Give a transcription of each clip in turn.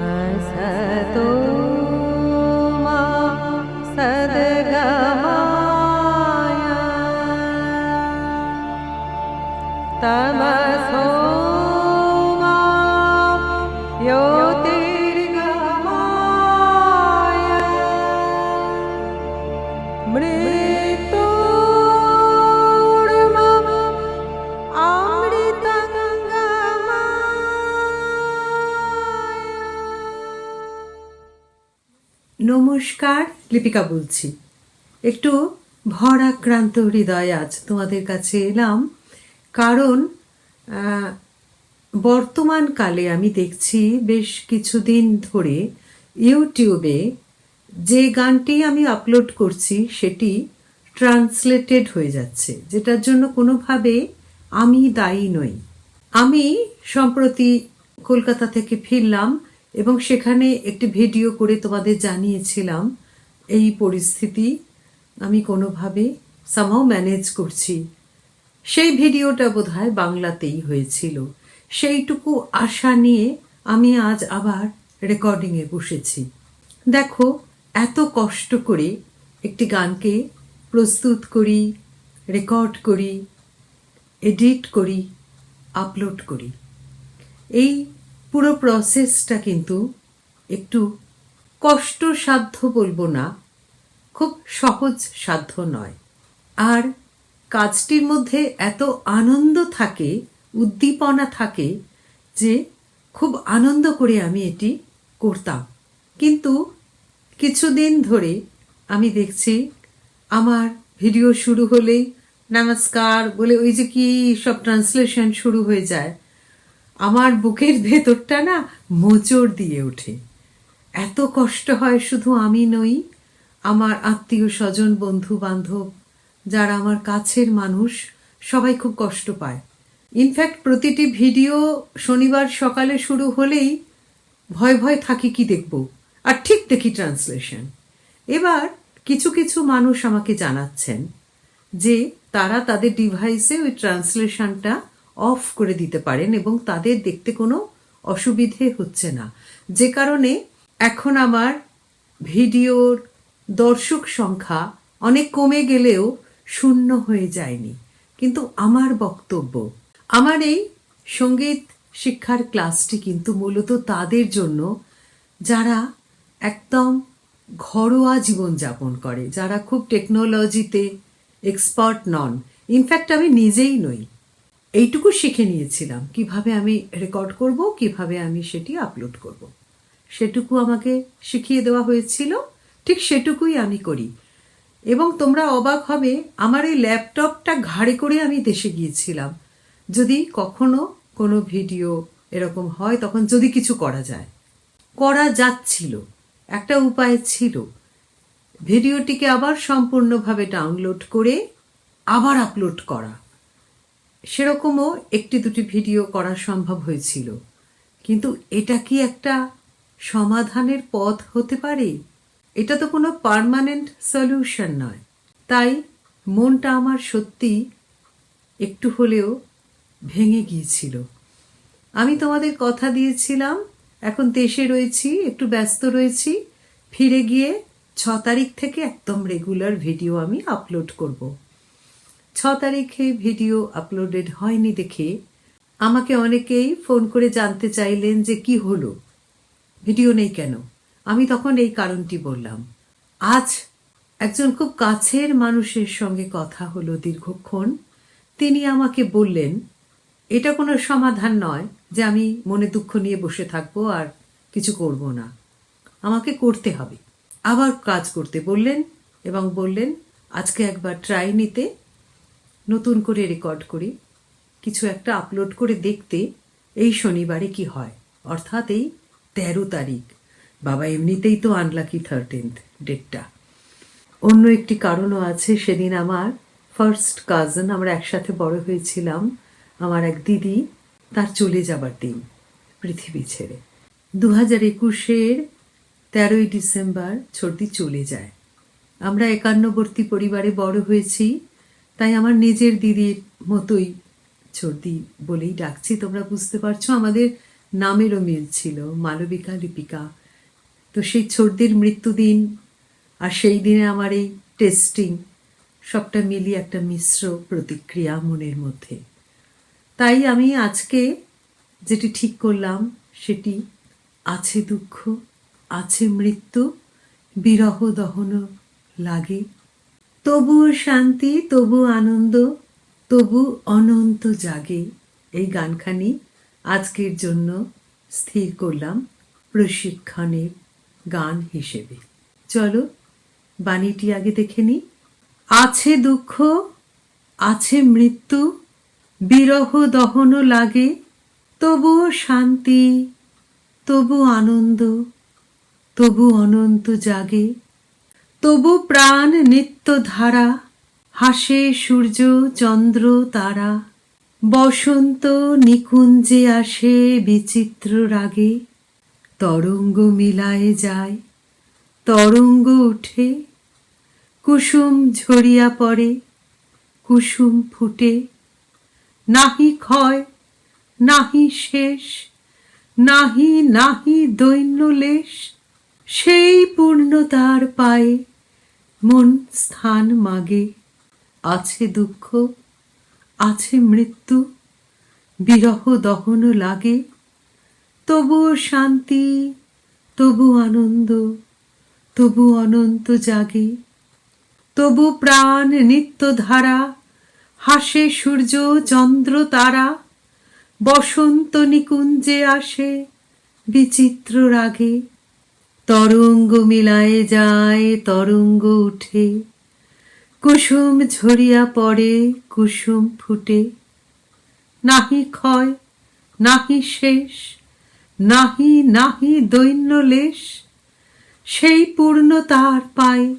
As Lipika বলছি। একটু ভরাক্রান্ত হৃদয় আজ তোমাদের কাছে এলাম, কারণ বর্তমানকালে আমি দেখছি বেশ কিছুদিন ধরে ইউটিউবে যে গানটি আমি আপলোড করছি সেটি ট্রান্সলেটেড হয়ে যাচ্ছে, যেটার জন্য কোনোভাবে আমি দায়ী নই। আমি সম্প্রতি কলকাতা থেকে ফিরলাম এবং সেখানে একটি ভিডিও করে তোমাদের জানিয়েছিলাম এই পরিস্থিতি আমি কোনোভাবে সামাও ম্যানেজ করছি। সেই ভিডিওটা বোধহয় বাংলাতেই হয়েছিল। সেইটুকু আশা নিয়ে আমি আজ আবার রেকর্ডিংয়ে বসেছি। দেখো, এত কষ্ট করে একটি গানকে প্রস্তুত করি রেকর্ড করি এডিট করি আপলোড করি। এই পুরো প্রসেসটা কিন্তু একটু কষ্টসাধ্য বলব না, খুব সহজ সাধ্য নয়। আর কাজটির মধ্যে এত আনন্দ থাকে, উদ্দীপনা থাকে যে খুব আনন্দ করে আমি এটি করতাম। কিন্তু কিছুদিন ধরে আমি দেখছি আমার ভিডিও শুরু হলেই নমস্কার বলে ওই যে কি সব ট্রান্সলেশন শুরু হয়ে যায়। আমার বুকের ভেতরটা না মোচড় দিয়ে ওঠে। এত কষ্ট হয় শুধু আমি নই, আমার আত্মীয় স্বজন বন্ধু বান্ধব যারা আমার কাছের মানুষ, সবাই খুব কষ্ট পায়। ইনফ্যাক্ট প্রতিটি ভিডিও শনিবার সকালে শুরু হলেই ভয় ভয় থাকি কি দেখব, আর ঠিক দেখি ট্রান্সলেশন। এবার কিছু কিছু মানুষ আমাকে জানাচ্ছেন যে তারা তাদের ডিভাইসে ওই ট্রান্সলেশনটা অফ করে দিতে পারেন এবং তাদের দেখতে কোনো অসুবিধে হচ্ছে না। যে কারণে এখন আমার ভিডিওর দর্শক সংখ্যা অনেক কমে গেলেও শূন্য হয়ে যায়নি। কিন্তু আমার বক্তব্য, আমার এই সংগীত শিক্ষার ক্লাসটি কিন্তু মূলত তাদের জন্য, যারা একদম ঘরোয়া জীবনযাপন করে, যারা খুব টেকনোলজিতে এক্সপার্ট নন। ইনফ্যাক্ট আমি নিজেই নই। এইটুকু শিখে নিয়েছিলাম, কীভাবে আমি রেকর্ড করব, কীভাবে আমি সেটি আপলোড করব। সেটুকু আমাকে শিখিয়ে দেওয়া হয়েছিল, ঠিক সেটুকুই আমি করি। এবং তোমরা অবাক হবে, আমার এই ল্যাপটপটা ঘাড়ে করে আমি দেশে গিয়েছিলাম। যদি কখনো কোনো ভিডিও এরকম হয়, তখন যদি কিছু করা যায়। করা যাচ্ছিল, একটা উপায় ছিল। ভিডিওটিকে আবার সম্পূর্ণভাবে ডাউনলোড করে আবার আপলোড করা। সেরকমও একটি দুটি ভিডিও করা সম্ভব হয়েছিল। কিন্তু এটা কি একটা সমাধানের পথ হতে পারে? এটা তো কোনো পার্মানেন্ট সলিউশন নয়। তাই মনটা আমার সত্যি একটু হলেও ভেঙে গিয়েছিল। আমি তোমাদের কথা দিয়েছিলাম, এখন দেশে রয়েছি, একটু ব্যস্ত রয়েছি, ফিরে গিয়ে ছ তারিখ থেকে একদম রেগুলার ভিডিও আমি আপলোড করব। ছ তারিখে ভিডিও আপলোডেড হয়নি দেখে আমাকে অনেকেই ফোন করে জানতে চাইলেন যে কি হলো। ভিডিও নেই কেন? আমি তখন এই কারণটি বললাম। আজ একজন খুব কাছের মানুষের সঙ্গে কথা হলো দীর্ঘক্ষণ। তিনি আমাকে বললেন, এটা কোনো সমাধান নয় যে আমি মনে দুঃখ নিয়ে বসে থাকব আর কিছু করব না। আমাকে করতে হবে। আবার কাজ করতে বললেন এবং বললেন, আজকে একবার ট্রাই নিতে। নতুন করে রেকর্ড করে। কিছু একটা আপলোড করে দেখতে এই শনিবারে কি হয়? অর্থাৎ এই তেরো তারিখ। বাবা এমনিতেই তো আনলাকি থার্টিন্থ ডেটটা অন্য একটি কারণও আছে, সেদিন আমার ফার্স্ট কাজন আমরা একসাথে বড় হয়েছিলাম, আমার এক দিদি, তার চলে যাবার দিন পৃথিবী ছেড়ে। দু হাজার একুশের তেরোই ডিসেম্বর ছর্দি চলে যায়। আমরা একান্নবর্তী পরিবারে বড় হয়েছি, তাই আমার নিজের দিদির মতোই ছর্দি বলেই ডাকছি, তোমরা বুঝতে পারছ? আমাদের নামেরও মিল ছিল, মালবিকা, লিপিকা। তো সেই ছোটদের মৃত্যুদিন আর সেই দিনে আমার এই টেস্টিং সবটা মিলিয়ে একটা মিশ্র প্রতিক্রিয়া মনের মধ্যে। তাই আমি আজকে যেটি ঠিক করলাম, সেটি আছে দুঃখ, আছে মৃত্যু, বিরহ দহন লাগে। তবুও শান্তি তবু আনন্দ তবু অনন্ত জাগে। এই গানখানি আজকের জন্য স্থির করলাম প্রশিক্ষণের গান হিসেবে। চলো, বাণীটি আগে দেখে নিই। আছে দুঃখ, আছে মৃত্যু, বিরহ দহন লাগে, তবুও শান্তি, তবু আনন্দ, তবু অনন্ত জাগে, তবু প্রাণ নিত্য ধারা হাসে সূর্য, চন্দ্র, তারা। বসন্ত নিকুঞ্জে আসে বিচিত্র রাগে, তরঙ্গ মিলায়ে যায়, তরঙ্গ উঠে, কুসুম ঝরিয়া পড়ে, কুসুম ফুটে, নাহি ক্ষয়, নাহি শেষ, নাহি নাহি দৈন্য লেশ, সেই পূর্ণতার পায়ে মন স্থান মাগে, আছে দুঃখ আছে মৃত্যু, বিরহ দহন লাগে, তবুও শান্তি, তবু আনন্দ, তবু অনন্ত জাগে। তবু প্রাণ নিত্য ধারা, হাসে সূর্য চন্দ্র তারা, বসন্ত নিকুঞ্জে আসে বিচিত্র রাগে। তরঙ্গ মিলায়ে যায়, তরঙ্গ উঠে। কুসুম ঝরিয়া পড়ে, কুসুম ফুটে। নাহি ক্ষয়, নাহি শেষ, নাহি নাহি দৈন্য লেশ। সেই পূর্ণতার পায়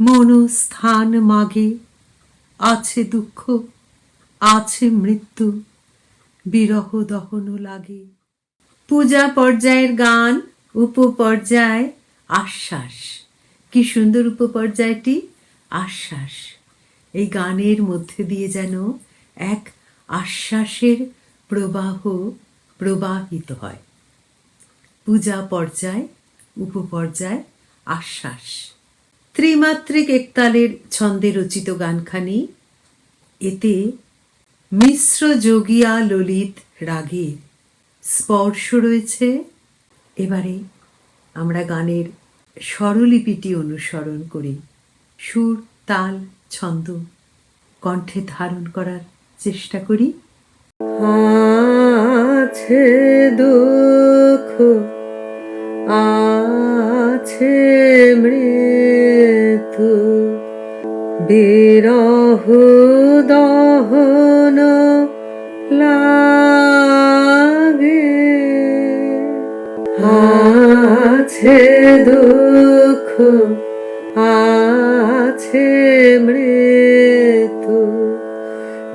মনস্থান মাগে। আছে দুঃখ, আছে মৃত্যু, বিরহ দহন লাগে। পূজা পর্যায়ের গান, উপপর্যায়, আশ্বাস। কি সুন্দর উপপর্যায়টি। আশ্বাস। এই গানের মধ্যে দিয়ে যেন এক আশ্বাসের প্রবাহ প্রবাহিত হয়। পূজা পর্যায়, উপপর্যায়, আশ্বাস। ত্রিমাত্রিক একতালের ছন্দে রচিত গানখানি। এতে মিশ্র যোগিয়া ললিত রাগের স্পর্শ রয়েছে। এবারে আমরা গানের স্বরলিপিটি অনুসরণ করি। সুর, তাল, ছন্দ কণ্ঠে ধারণ করার চেষ্টা করি। আছে দুঃখ, আছে মৃত্যু, বিরহ দহন লাগে। আছে দুঃখ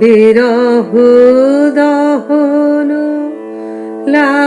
বিরহ দহন লাগে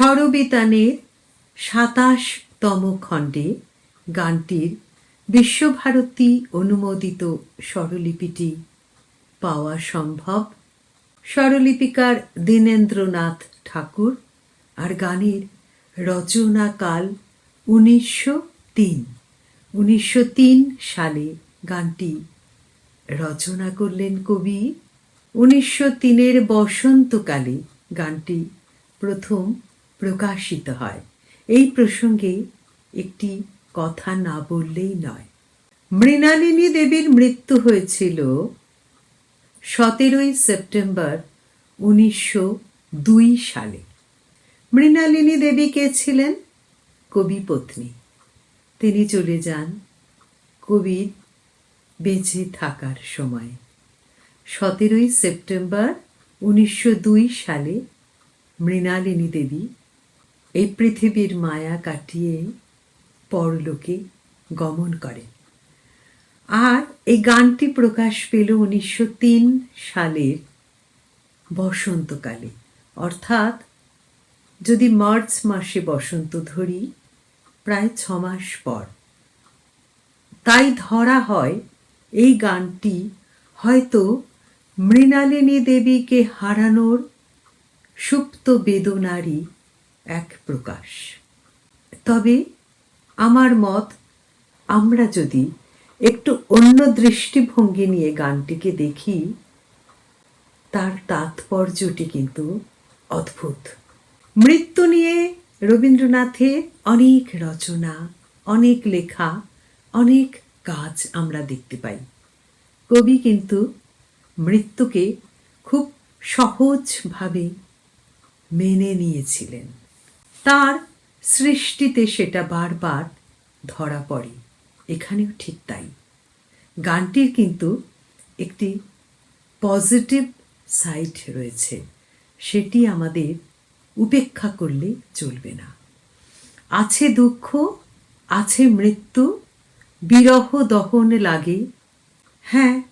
স্বরবিতানের সাতাশতম খণ্ডে গানটির বিশ্বভারতী অনুমোদিত স্বরলিপিটি পাওয়া সম্ভব। স্বরলিপিকার দীনেন্দ্রনাথ ঠাকুর আর গানের রচনাকাল উনিশশো তিন। উনিশশো তিন সালে গানটি রচনা করলেন কবি। উনিশশো তিনের বসন্তকালে গানটি প্রথম প্রকাশিত হয়। এই প্রসঙ্গে একটি কথা না বললেই নয়। মৃণালিনী দেবীর মৃত্যু হয়েছিল সতেরোই সেপ্টেম্বর উনিশশো দুই সালে। মৃণালিনী দেবী কে ছিলেন? কবি পত্নী। তিনি চলে যান কবির বেঁচে থাকার সময়। সতেরোই সেপ্টেম্বর উনিশশো দুই সালে মৃণালিনী দেবী এই পৃথিবীর মায়া কাটিয়ে পরলোকে গমন করে। আর এই গানটি প্রকাশ পেল উনিশশো তিন সালের বসন্তকালে। অর্থাৎ যদি মার্চ মাসে বসন্ত ধরি, প্রায় ছ মাস পর। তাই ধরা হয় এই গানটি হয়তো মৃণালিনী দেবীকে হারানোর সুপ্ত বেদনারই এক প্রকাশ। তবে আমার মত, আমরা যদি একটু অন্য দৃষ্টিভঙ্গি নিয়ে গানটিকে দেখি, তার তাৎপর্যটি কিন্তু অদ্ভুত। মৃত্যু নিয়ে রবীন্দ্রনাথের অনেক রচনা, অনেক লেখা, অনেক কাজ আমরা দেখতে পাই। কবি কিন্তু মৃত্যুকে খুব সহজভাবে মেনে নিয়েছিলেন। তার সৃষ্টিতে সেটা বারবার ধরা পড়ে। এখানেও ঠিক তাই। গানটির কিন্তু একটি পজিটিভ সাইড রয়েছে। সেটি আমাদের উপেক্ষা করলে চলবে না। আছে দুঃখ, আছে মৃত্যু, বিরহ দহন লাগে। হ্যাঁ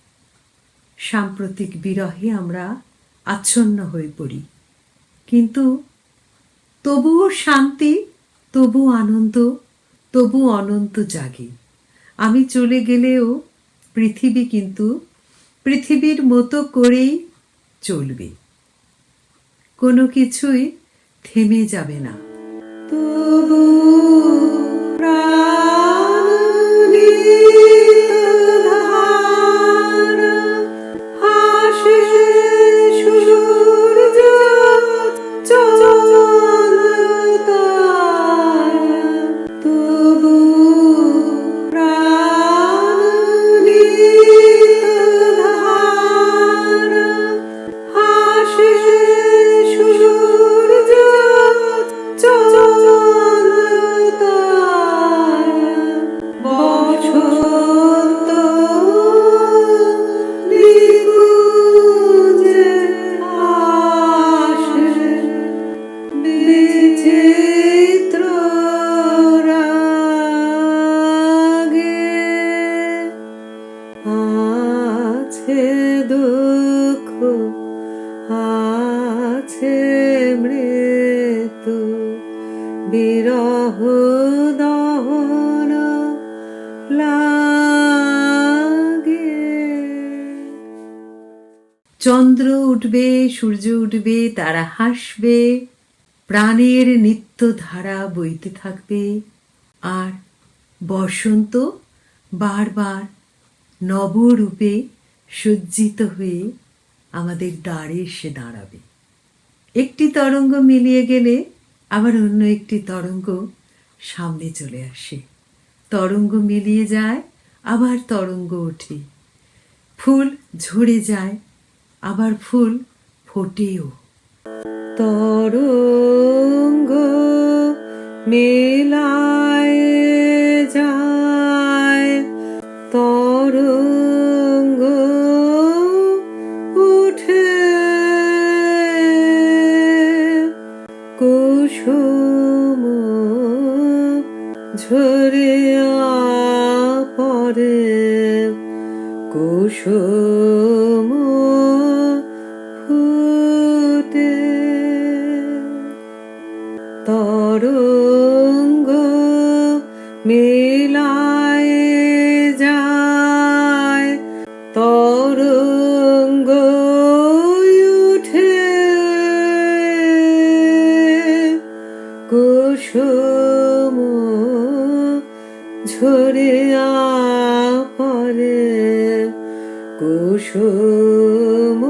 সাম্প্রতিক বিরহে আমরা আচ্ছন্ন হয়ে পড়ি। কিন্তু তবুও শান্তি তবু আনন্দ তবু অনন্ত জাগে। আমি চলে গেলেও পৃথিবী কিন্তু পৃথিবীর মতো করেই চলবে। কোনো কিছুই থেমে যাবে না। তবু প্রাণিধারা উঠবে, সূর্য উঠবে, তারা হাসবে, প্রাণের নিত্য ধারা বইতে থাকবে। আর বসন্ত বারবার নবরূপে সজ্জিত হয়ে আমাদের দ্বারে এসে দাঁড়াবে। একটি তরঙ্গ মিলিয়ে গেলে আবার অন্য একটি তরঙ্গ সামনে চলে আসে। তরঙ্গ মিলিয়ে যায়, আবার তরঙ্গ ওঠে। ফুল ঝরে যায় আবার ফুল ফোটেও। তরঙ্গ মেলায় যায় তরঙ্গ উঠে কুসুম ঝরে পরে কুসুম কুসুম।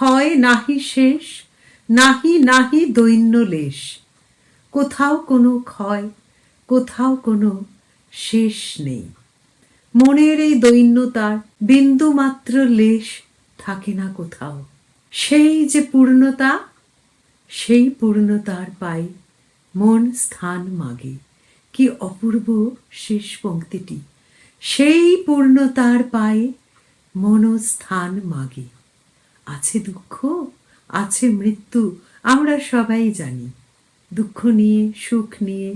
ক্ষয় নাহি শেষ, নাহি নাহি দৈন্য লেশ। কোথাও কোনো ক্ষয়, কোথাও কোনো শেষ নেই। মনের এই দৈন্যতার বিন্দু মাত্র লেশ থাকে না কোথাও। সেই যে পূর্ণতা, সেই পূর্ণতার পাই মন স্থান মাগে। কি অপূর্ব শেষ পংক্তিটি সেই পূর্ণতার পায়ে মনস্থান মাগে। আছে দুঃখ, আছে মৃত্যু, আমরা সবাই জানি। দুঃখ নিয়ে, সুখ নিয়ে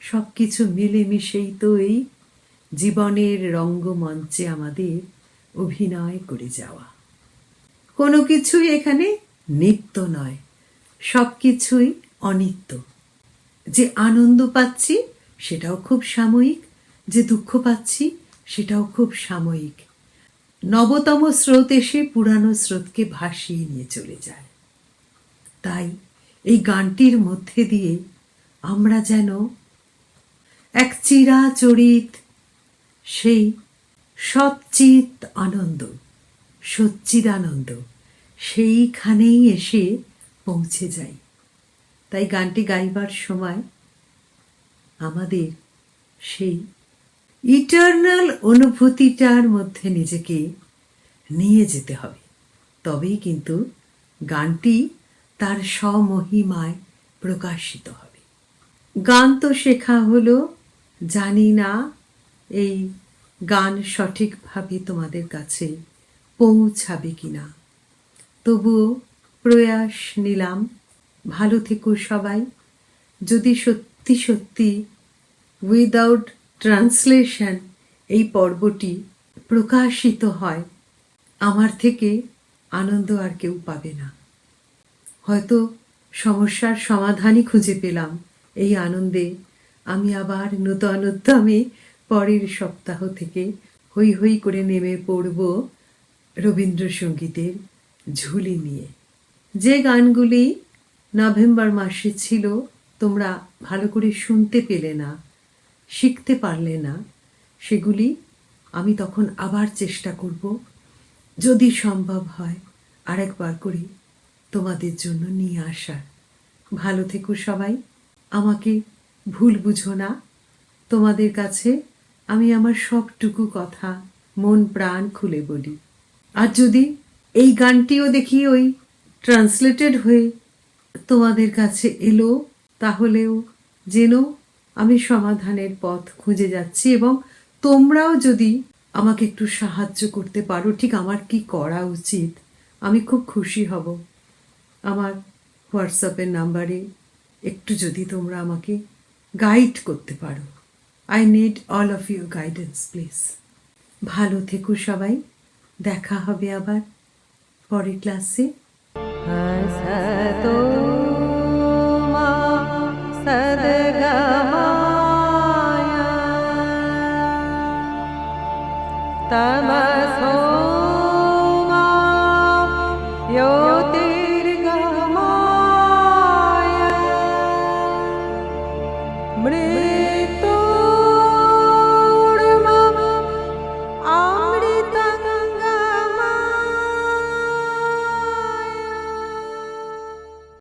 সব কিছু মিলেমিশেই তো এই জীবনের রঙ্গমঞ্চে আমাদের অভিনয় করে যাওয়া। কোনো কিছুই এখানে নিত্য নয় সব কিছুই অনিত্য। যে আনন্দ পাচ্ছি সেটাও খুব সাময়িক, যে দুঃখ পাচ্ছি সেটাও খুব সাময়িক। নবতম স্রোত এসে পুরানো স্রোতকে ভাসিয়ে নিয়ে চলে যায়। তাই এই গানটির মধ্যে দিয়ে আমরা যেন এক চিরাচরিত, সেই সচ্চিত আনন্দ, সচ্চিদানন্দ সেইখানেই এসে পৌঁছে যাই তাই গানটি গাইবার সময় আমাদের সেই ইটার্নাল অনুভূতিটার মধ্যে নিজেকে নিয়ে যেতে হবে। তবেই কিন্তু গানটি তার স্বমহিমায় প্রকাশিত হবে। গান তো শেখা হলো, জানি না, এই গান সঠিকভাবে তোমাদের কাছে পৌঁছাবে কি না তবুও প্রয়াস নিলাম। ভালো থেকো সবাই। যদি সত্যি সত্যি উইদাউট ট্রান্সলেশন এই পর্বটি প্রকাশিত হয়, আমার থেকে আনন্দ আর কেউ পাবে না। হয়তো সমস্যার সমাধানই খুঁজে পেলাম এই আনন্দে। আমি আবার নূতন উদ্যমে পরের সপ্তাহ থেকে হই হই করে নেমে পড়ব রবীন্দ্রসঙ্গীতের ঝুলি নিয়ে। যে গানগুলি নভেম্বর মাসে ছিল, তোমরা ভালো করে শুনতে পেলে না। শিখতে পারলে না, সেগুলি আমি তখন আবার চেষ্টা করব। যদি সম্ভব হয়, আরেকবার করে তোমাদের জন্য নিয়ে আসার। ভালো থেকো সবাই। আমাকে ভুল বুঝো না। তোমাদের কাছে আমি আমার সবটুকু কথা মন প্রাণ খুলে বলি। আর যদি এই গানটিও দেখি ওই ট্রান্সলেটেড হয়ে তোমাদের কাছে এলো, তাহলেও যেন আমি সমাধানের পথ খুঁজে যাচ্ছি এবং তোমরাও যদি আমাকে একটু সাহায্য করতে পারো, ঠিক আমার কি করা উচিত? আমি খুব খুশি হব। আমার হোয়াটসঅ্যাপের নাম্বারে একটু যদি তোমরা আমাকে গাইড করতে পারো। I need all of your guidance please ভালো থেকো সবাই। দেখা হবে আবার পরের ক্লাসে তো Mama.